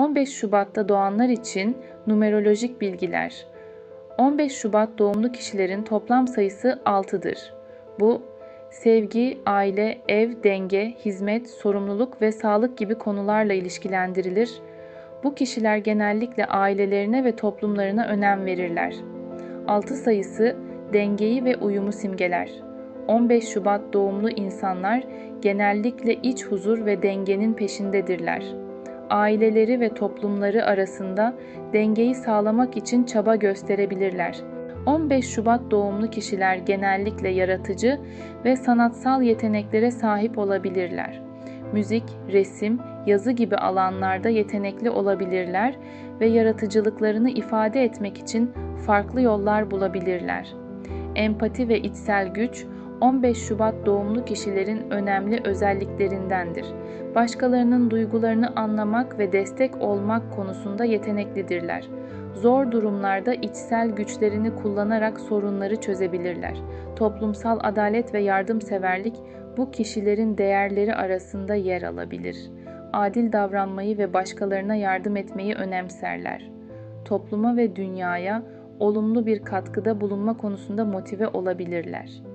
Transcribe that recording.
15 Şubat'ta doğanlar için numerolojik bilgiler. 15 Şubat doğumlu kişilerin toplam sayısı 6'dır. Bu sevgi, aile, ev, denge, hizmet, sorumluluk ve sağlık gibi konularla ilişkilendirilir. Bu kişiler genellikle ailelerine ve toplumlarına önem verirler. 6 sayısı dengeyi ve uyumu simgeler. 15 Şubat doğumlu insanlar genellikle iç huzur ve dengenin peşindedirler. Aileleri ve toplumları arasında dengeyi sağlamak için çaba gösterebilirler. 15 Şubat doğumlu kişiler genellikle yaratıcı ve sanatsal yeteneklere sahip olabilirler. Müzik, resim, yazı gibi alanlarda yetenekli olabilirler ve yaratıcılıklarını ifade etmek için farklı yollar bulabilirler. Empati ve içsel güç 15 Şubat doğumlu kişilerin önemli özelliklerindendir. Başkalarının duygularını anlamak ve destek olmak konusunda yeteneklidirler. Zor durumlarda içsel güçlerini kullanarak sorunları çözebilirler. Toplumsal adalet ve yardımseverlik bu kişilerin değerleri arasında yer alabilir. Adil davranmayı ve başkalarına yardım etmeyi önemserler. Topluma ve dünyaya olumlu bir katkıda bulunma konusunda motive olabilirler.